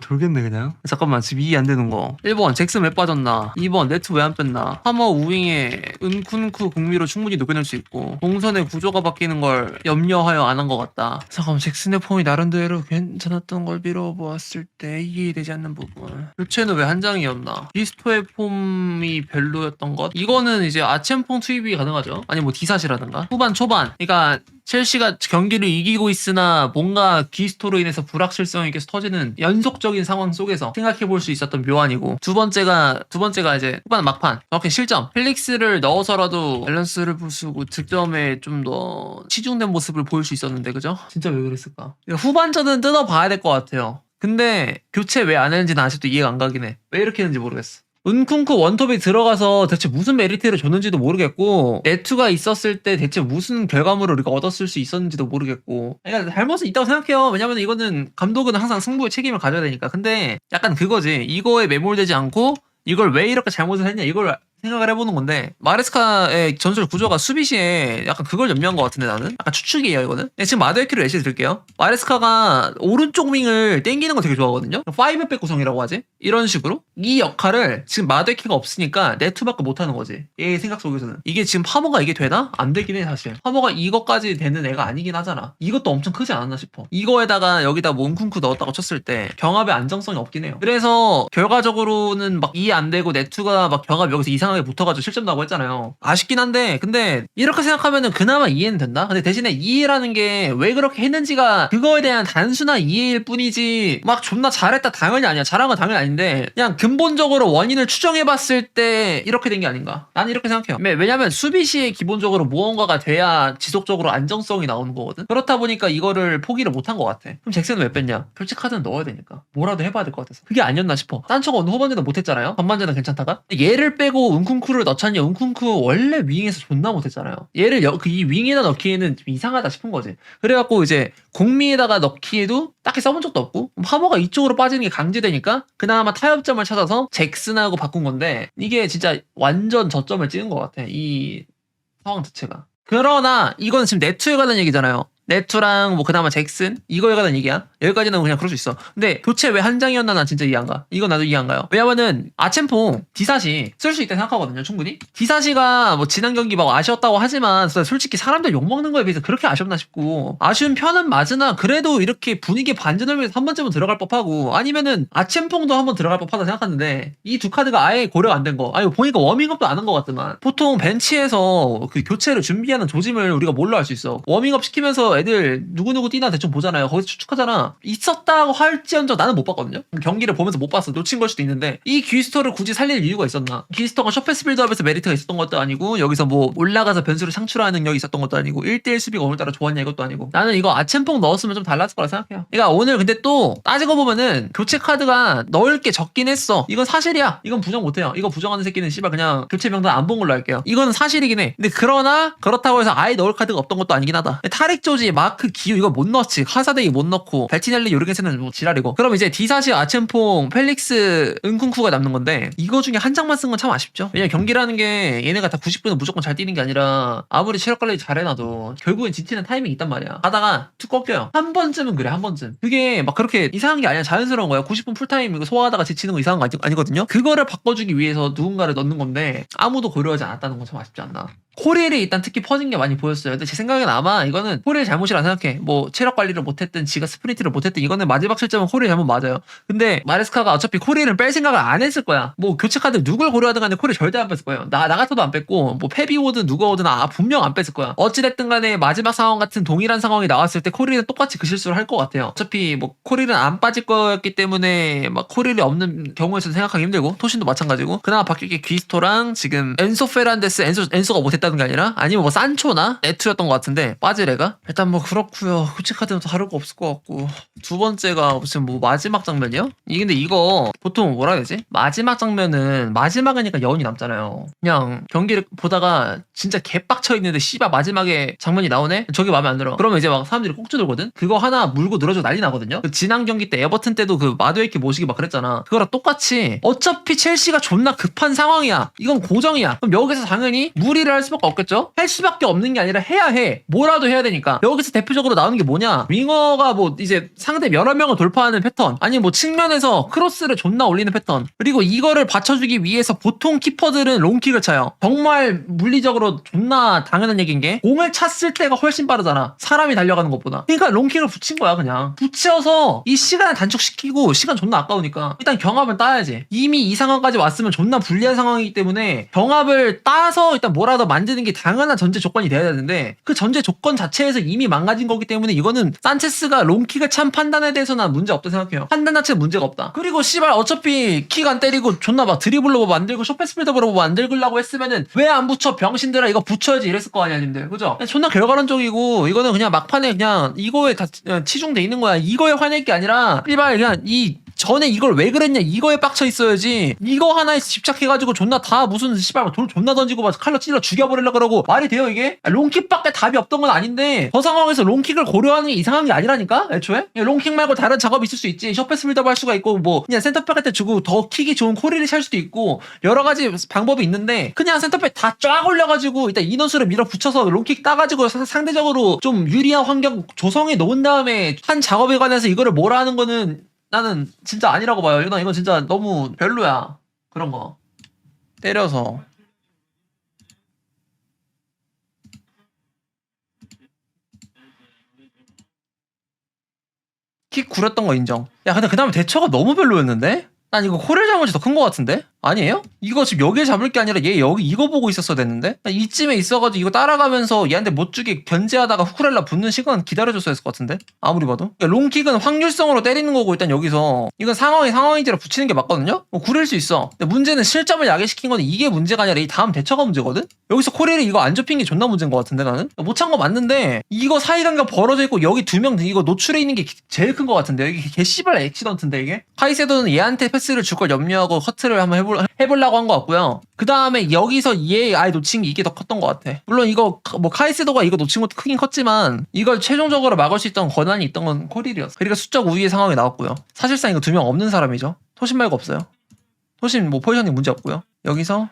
돌겠네 그냥. 잠깐만 지금 이해 안 되는 거. 1번 잭슨 왜 빠졌나? 2번 네트 왜 안 뺐나? 하머 우윙에 은쿤쿠 국미로 충분히 녹여낼 수 있고 동선의 구조가 바뀌는 걸 염려하여 안 한 것 같다. 잠깐만 잭슨의 폼이 나름대로 괜찮았던 걸 빌어보았을 때 이해되지 않는 부분. 교체는 왜 한 장이었나? 비스토의 폼이 별로였던 것? 이거는 이제 아첸퐁 투입이 가능하죠? 아니 뭐 디사시라든가? 후반 초반. 그러니까 첼시가 경기를 이기고 있으나 뭔가 기스토로 인해서 불확실성이 계속 터지는 연속적인 상황 속에서 생각해 볼 수 있었던 묘안이고 두 번째가 두 번째가 이제 후반 막판 정확히 실점 펠릭스를 넣어서라도 밸런스를 부수고 득점에 좀 더 치중된 모습을 보일 수 있었는데 그죠? 진짜 왜 그랬을까? 후반전은 뜯어봐야 될 것 같아요. 근데 교체 왜 안 했는지는 아직도 이해가 안 가긴 해. 왜 이렇게 했는지 모르겠어. 은쿵쿠 원톱에 들어가서 대체 무슨 메리트를 줬는지도 모르겠고 네투가 있었을 때 대체 무슨 결과물을 우리가 얻었을 수 있었는지도 모르겠고. 그러니까 잘못은 있다고 생각해요. 왜냐면 이거는 감독은 항상 승부의 책임을 가져야 되니까. 근데 약간 그거지. 이거에 매몰되지 않고 이걸 왜 이렇게 잘못을 했냐 이걸 생각을 해보는 건데 마레스카의 전술 구조가 수비 시에 약간 그걸 염려한 것 같은데 나는? 약간 추측이에요 이거는? 네, 지금 마드웨키로 예시 들게요. 마레스카가 오른쪽 윙을 땡기는 거 되게 좋아하거든요. 5백 구성이라고 하지? 이런 식으로? 이 역할을 지금 마드웨키가 없으니까 네트밖에 못하는 거지. 얘 생각 속에서는. 이게 지금 파머가 이게 되나? 안 되긴 해 사실. 파머가 이것까지 되는 애가 아니긴 하잖아. 이것도 엄청 크지 않았나 싶어. 이거에다가 여기다 몬쿵쿠 넣었다고 쳤을 때 경합의 안정성이 없긴 해요. 그래서 결과적으로는 막 이해 안 되고 네투가 막 경합 여기서 이상 하게 붙어가지고 실점 나고 했잖아요. 아쉽긴 한데 근데 이렇게 생각하면은 그나마 이해는 된다? 근데 대신에 이해라는 게 왜 그렇게 했는지가 그거에 대한 단순한 이해일 뿐이지 막 존나 잘했다 당연히 아니야. 잘한 건 당연히 아닌데 그냥 근본적으로 원인을 추정해봤을 때 이렇게 된 게 아닌가? 나는 이렇게 생각해요. 왜- 왜냐면 수비 시에 기본적으로 무언가가 돼야 지속적으로 안정성이 나오는 거거든? 그렇다 보니까 이거를 포기를 못한 것 같아. 그럼 잭슨은 왜 뺐냐? 교체 카드는 넣어야 되니까. 뭐라도 해봐야 될 것 같아서. 그게 아니었나 싶어. 오늘 후반전에 못했잖아요? 전반전은 괜찮다가? 얘를 빼고 은쿵쿠를 넣자니 은쿵쿠 원래 윙에서 존나 못했잖아요. 얘를 여, 그 이 윙에다 넣기에는 좀 이상하다 싶은 거지. 그래갖고 이제 공미에다가 넣기에도 딱히 써본 적도 없고 하머가 이쪽으로 빠지는 게 강제되니까 그나마 타협점을 찾아서 잭슨하고 바꾼 건데 이게 진짜 완전 저점을 찍은 것 같아 이 상황 자체가. 그러나 이건 지금 네트에 관한 얘기잖아요. 네투랑 뭐 그나마 잭슨 이거에 관한 얘기야 여기까지는 그냥 그럴 수 있어. 근데 교체 왜 한 장이었나? 난 진짜 이해 안 가? 이건 나도 이해 안 가요? 왜냐면은 아첸퐁 디사시 쓸 수 있다 생각하거든요 충분히. 디사시가 뭐 지난 경기 막 아쉬웠다고 하지만 솔직히 사람들 욕먹는 거에 비해서 그렇게 아쉬웠나 싶고 아쉬운 편은 맞으나 그래도 이렇게 분위기 반전을 위해서 한 번쯤은 들어갈 법하고 아니면은 아첸퐁도 한 번 들어갈 법하다 생각하는데 이 두 카드가 아예 고려가 안 된 거. 아니 보니까 워밍업도 안 한 것 같더만. 보통 벤치에서 그 교체를 준비하는 조짐을 우리가 뭘로 알 수 있어? 워밍업 시키면서 애들 누구누구 뛰나 대충 보잖아요. 거기서 추측하잖아 있었다고 할지언정 나는 못 봤거든요. 경기를 보면서 못 봤어. 놓친 걸 수도 있는데 이 귀스토를 굳이 살릴 이유가 있었나? 귀스토가 쇼페스 빌드업에서 메리트가 있었던 것도 아니고 여기서 뭐 올라가서 변수를 창출하는 능력이 있었던 것도 아니고 1대1 수비가 오늘따라 좋았냐 이것도 아니고 나는 이거 아첸퐁 넣었으면 좀 달랐을 거라 생각해요. 그러니까 오늘 근데 또 따지고 보면은 교체 카드가 넣을 게 적긴 했어. 이건 사실이야. 이건 부정 못해요. 이거 부정하는 새끼는 씨발 그냥 교체 명단 안 본 걸로 할게요. 이거는 사실이긴 해. 근데 그러나 그렇다고 해서 아예 넣을 카드가 없던 것도 아니긴 하다. 타릭 조지 마크 기우 이거 못 넣지. 카사데이 못 넣고 발티넬리 요르겐센은 뭐 지랄이고. 그럼 이제 디사시 아첸퐁 펠릭스 은쿵쿠가 남는 건데 이거 중에 한 장만 쓴 건 참 아쉽죠. 왜냐면 경기라는 게 얘네가 다 90분은 무조건 잘 뛰는 게 아니라 아무리 체력 관리 잘해놔도 결국엔 지치는 타이밍이 있단 말이야. 하다가 툭 꺾여요. 한 번쯤은 그래 한 번쯤. 그게 막 그렇게 이상한 게 아니야 자연스러운 거야. 90분 풀타임 이거 소화하다가 지치는 거 이상한 거 아니, 아니거든요. 그거를 바꿔주기 위해서 누군가를 넣는 건데 아무도 고려하지 않았다는 건 참 아쉽지 않나 코리엘이 일단 특히 퍼진 게 많이 보였어요. 근데 제 생각엔 아마 이거는 코리엘 잘못이라 생각해. 뭐 체력 관리를 못했든 지가 스프린트를 못했든 이거는 마지막 실점은 코리엘 잘못 맞아요. 근데 마레스카가 어차피 코리엘은 뺄 생각을 안 했을 거야. 뭐 교체 카드 누굴 고려하든 간에 코리엘 절대 안 뺐을 거예요. 나, 나 같아도 안 뺐고 뭐 페비 오든 누가 오든 아 분명 안 뺐을 거야. 어찌됐든 간에 마지막 상황 같은 동일한 상황이 나왔을 때 코리엘은 똑같이 그 실수를 할 것 같아요. 어차피 뭐 코리엘은 안 빠질 거였기 때문에 막 코리엘이 없는 경우에서는 생각하기 힘들고 토신도 마찬가지고 그나마 바뀔 게 귀스토랑 지금 엔소 페란데스 엔소, 엔소가 못했다 는 게 아니라 아니면 뭐 산초나 네투였던 것 같은데 빠지레가? 일단 뭐 그렇고요. 교체 카드는 다를 거 없을 것 같고. 두 번째가 무슨 뭐 마지막 장면이요? 이 근데 이거 보통 뭐라 해야 되지? 마지막 장면은 마지막이니까 여운이 남잖아요. 그냥 경기를 보다가 진짜 개빡쳐 있는데 씨발 마지막에 장면이 나오네? 저게 마음에 안 들어. 그러면 이제 막 사람들이 꼭지 들거든? 그거 하나 물고 늘어져 난리 나거든요. 그 지난 경기 때 에버튼 때도 그 마드웨이키 모시기 막 그랬잖아. 그거랑 똑같이 어차피 첼시가 존나 급한 상황이야. 이건 고정이야. 그럼 여기서 당연히 무리를 할 수밖에 수밖에 없겠죠? 할 수밖에 없는 게 아니라 해야 해. 뭐라도 해야 되니까. 여기서 대표적으로 나오는 게 뭐냐? 윙어가 뭐 이제 상대 여러 명을 돌파하는 패턴, 아니 뭐 측면에서 크로스를 존나 올리는 패턴. 그리고 이거를 받쳐주기 위해서 보통 키퍼들은 롱킥을 차요. 정말 물리적으로 존나 당연한 얘기인 게 공을 찼을 때가 훨씬 빠르잖아. 사람이 달려가는 것보다. 그러니까 롱킥을 붙인 거야 그냥. 붙여서 이 시간을 단축시키고 시간 존나 아까우니까 일단 경합은 따야지. 이미 이 상황까지 왔으면 존나 불리한 상황이기 때문에 경합을 따서 일단 뭐라도 만 드는 게 당연한 전제 조건이 돼야 되는데 그 전제 조건 자체에서 이미 망가진 거기 때문에 이거는 산체스가 롱킥을 찬 판단에 대해서는 문제 없다 생각해요. 판단 자체는 문제가 없다. 그리고 씨발 어차피 킥안 때리고 존나 막 드리블로 뭐 만들고 쇼패스피드로 뭐 만들려고 했으면은 왜 안 붙여 병신들아 이거 붙여야지 이랬을 거 아니야 님들 그죠? 존나 결과론적이고 이거는 그냥 막판에 그냥 이거에 다 어, 치중돼 있는 거야. 이거에 화낼 게 아니라 씨발 그냥 이 전에 이걸 왜 그랬냐? 이거에 빡쳐 있어야지. 이거 하나에 집착해가지고 존나 다 무슨 씨발 돌 존나 던지고 막 칼로 찔러 죽여버리려 그러고 말이 돼요 이게? 아, 롱킥밖에 답이 없던 건 아닌데 저 상황에서 롱킥을 고려하는 게 이상한 게 아니라니까 애초에? 예, 롱킥 말고 다른 작업이 있을 수 있지. 셔페스 빌드업 할 수가 있고 뭐 그냥 센터백한테 주고 더 킥이 좋은 코리를 찰 수도 있고 여러 가지 방법이 있는데 그냥 센터백 다 쫙 올려가지고 일단 인원수를 밀어붙여서 롱킥 따가지고 사- 상대적으로 좀 유리한 환경 조성해 놓은 다음에 한 작업에 관해서 이거를 뭐라 하는 거는 나는 진짜 아니라고 봐요. 이건 이건 진짜 너무 별로야. 그런 거. 때려서. 킥 구렸던 거 인정. 야, 근데 그 다음에 대처가 너무 별로였는데? 난 이거 코렐 잘못이 더 큰 거 같은데? 아니에요? 이거 지금 여기에 잡을 게 아니라 얘 여기 이거 보고 있었어야 됐는데? 난 이쯤에 있어가지고 이거 따라가면서 얘한테 못 주게 견제하다가 후쿠렐라 붙는 시간 기다려줬어야 했을 것 같은데? 아무리 봐도. 그러니까 롱킥은 확률성으로 때리는 거고 일단 여기서 이건 상황이 상황인지라 붙이는 게 맞거든요? 뭐 구릴 수 있어. 근데 문제는 실점을 야기시킨 건 이게 문제가 아니라 이 다음 대처가 문제거든? 여기서 코렐이 이거 안 접힌 게 존나 문제인 것 같은데 나는? 못 찬 거 맞는데 이거 사이간격 벌어져 있고 여기 두 명 이거 노출해 있는 게 제일 큰 것 같은데 이게 개씨발 액시던트인데 이게? 카이세도는 얘한테 패스를 줄 걸 염려하고 커트를 한번 해 볼, 해보려고 한 것 같고요. 그 다음에 여기서 얘 아예 놓친 게 이게 더 컸던 것 같아. 물론 이거 카- 뭐 카이세도가 이거 놓친 것도 크긴 컸지만 이걸 최종적으로 막을 수 있던 권한이 있던 건 코릴이었어. 그러니까 수적 우위의 상황이 나왔고요. 사실상 이거 두 명 없는 사람이죠. 토신 말고 없어요. 토신 뭐 포지션이 문제 없고요. 여기서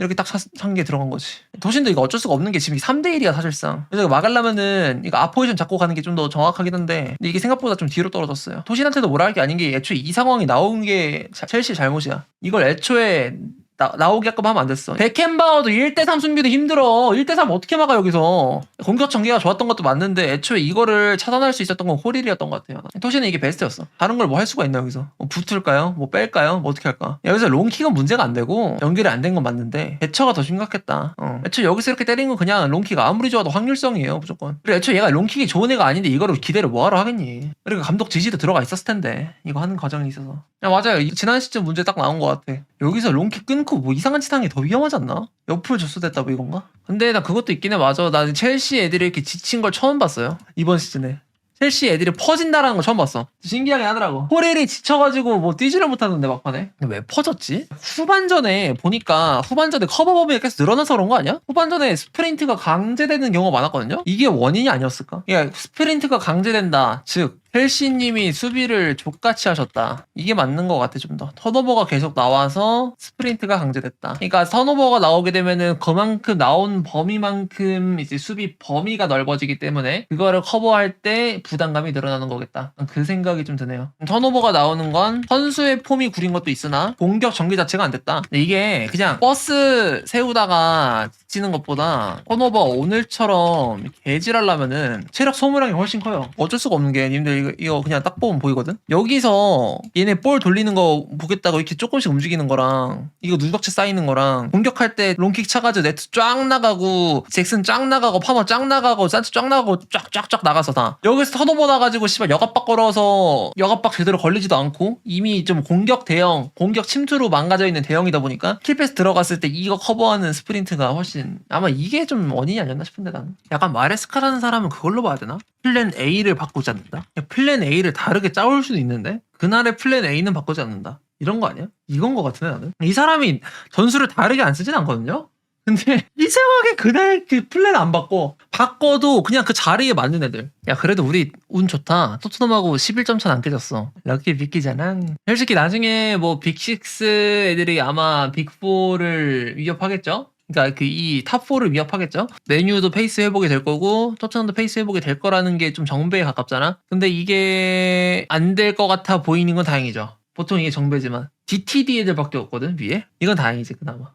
이렇게 딱 산 게 들어간 거지. 도신도 이거 어쩔 수가 없는 게 지금 3대 1이야 사실상. 그래서 막으려면은 이거 앞포지션 잡고 가는 게 좀 더 정확하긴 한데 이게 생각보다 좀 뒤로 떨어졌어요. 도신한테도 뭐라 할 게 아닌 게 애초에 이 상황이 나온 게 자- 첼시 잘못이야. 이걸 애초에 나, 나오게끔 하면 안 됐어. 베켄바워도 1대3 수비도 힘들어. 1대3 어떻게 막아, 여기서. 공격 전개가 좋았던 것도 맞는데, 애초에 이거를 차단할 수 있었던 건 호릴이었던 것 같아요. 토시는 이게 베스트였어. 다른 걸 뭐 할 수가 있나, 여기서. 뭐 붙을까요? 뭐 뺄까요? 뭐 어떻게 할까? 여기서 롱킥은 문제가 안 되고, 연결이 안 된 건 맞는데, 대처가 더 심각했다. 어. 애초에 여기서 이렇게 때린 건 그냥 롱킥 아무리 좋아도 확률성이에요, 무조건. 그리고 애초에 얘가 롱킥이 좋은 애가 아닌데, 이거를 기대를 뭐하러 하겠니? 그리고 감독 지시도 들어가 있었을 텐데, 이거 하는 과정에 있어서. 야, 맞아요. 이- 지난 시즌 문제 딱 나온 것 같아. 여기서 롱킥 끊고 뭐 이상한 짓 하는 게 더 위험하지 않나? 옆으로 접수됐다 뭐 이건가? 근데 나 그것도 있긴 해. 맞아. 나 첼시 애들이 이렇게 지친 걸 처음 봤어요. 이번 시즌에. 첼시 애들이 퍼진다라는 거 처음 봤어. 신기하게 하더라고. 호렐이 지쳐가지고 뭐 뛰지를 못하는데 막판에. 근데 왜 퍼졌지? 후반전에 보니까 후반전에 커버 범위가 계속 늘어나서 그런 거 아니야? 후반전에 스프린트가 강제되는 경우가 많았거든요? 이게 원인이 아니었을까? 야, 스프린트가 강제된다. 즉, 헬시님이 수비를 족같이 하셨다. 이게 맞는 것 같아, 좀 더. 턴오버가 계속 나와서 스프린트가 강제됐다. 그러니까 턴오버가 나오게 되면은 그만큼 나온 범위만큼 이제 수비 범위가 넓어지기 때문에 그거를 커버할 때 부담감이 늘어나는 거겠다. 그 생각이 좀 드네요. 턴오버가 나오는 건 선수의 폼이 구린 것도 있으나 공격 전개 자체가 안 됐다. 이게 그냥 버스 세우다가 지치는 것보다 턴오버 오늘처럼 개질하려면은 체력 소모량이 훨씬 커요. 어쩔 수가 없는 게 님들 이거, 이거 그냥 딱 보면 보이거든. 여기서 얘네 볼 돌리는 거 보겠다고 이렇게 조금씩 움직이는 거랑 이거 누적체 쌓이는 거랑 공격할 때 롱킥 차가지고 네트 쫙 나가고 잭슨 쫙 나가고 파머 쫙 나가고 산치 쫙 나가고 쫙쫙쫙 나가서 다 여기서 턴오버 나가지고 씨발 여갑박 걸어서 여갑박 제대로 걸리지도 않고 이미 좀 공격 대형 공격 침투로 망가져 있는 대형이다 보니까 킬패스 들어갔을 때 이거 커버하는 스프린트가 훨씬 아마 이게 좀 원인이 아니었나 싶은데 나는 약간 마레스카라는 사람은 그걸로 봐야 되나? 플랜 A를 바꾸지 않는다? 야, 플랜 A를 다르게 짜올 수도 있는데 그날의 플랜 A는 바꾸지 않는다 이런 거 아니야? 이건 거 같은데 나는 이 사람이 전술을 다르게 안 쓰진 않거든요? 근데 이상하게 그날 그 플랜 안 바꿔 바꿔도 그냥 그 자리에 맞는 애들 야 그래도 우리 운 좋다 토트넘하고 11점 차는 안 깨졌어 럭키 빅키잖아 솔직히 나중에 뭐 빅6 애들이 아마 빅4를 위협하겠죠? 그러니까 그 이 탑4를 위협하겠죠? 메뉴도 페이스 회복이 될 거고 토트넘도 페이스 회복이 될 거라는 게 좀 정배에 가깝잖아. 근데 이게 안 될 것 같아 보이는 건 다행이죠. 보통 이게 정배지만 DTD 애들밖에 없거든 위에. 이건 다행이지 그나마.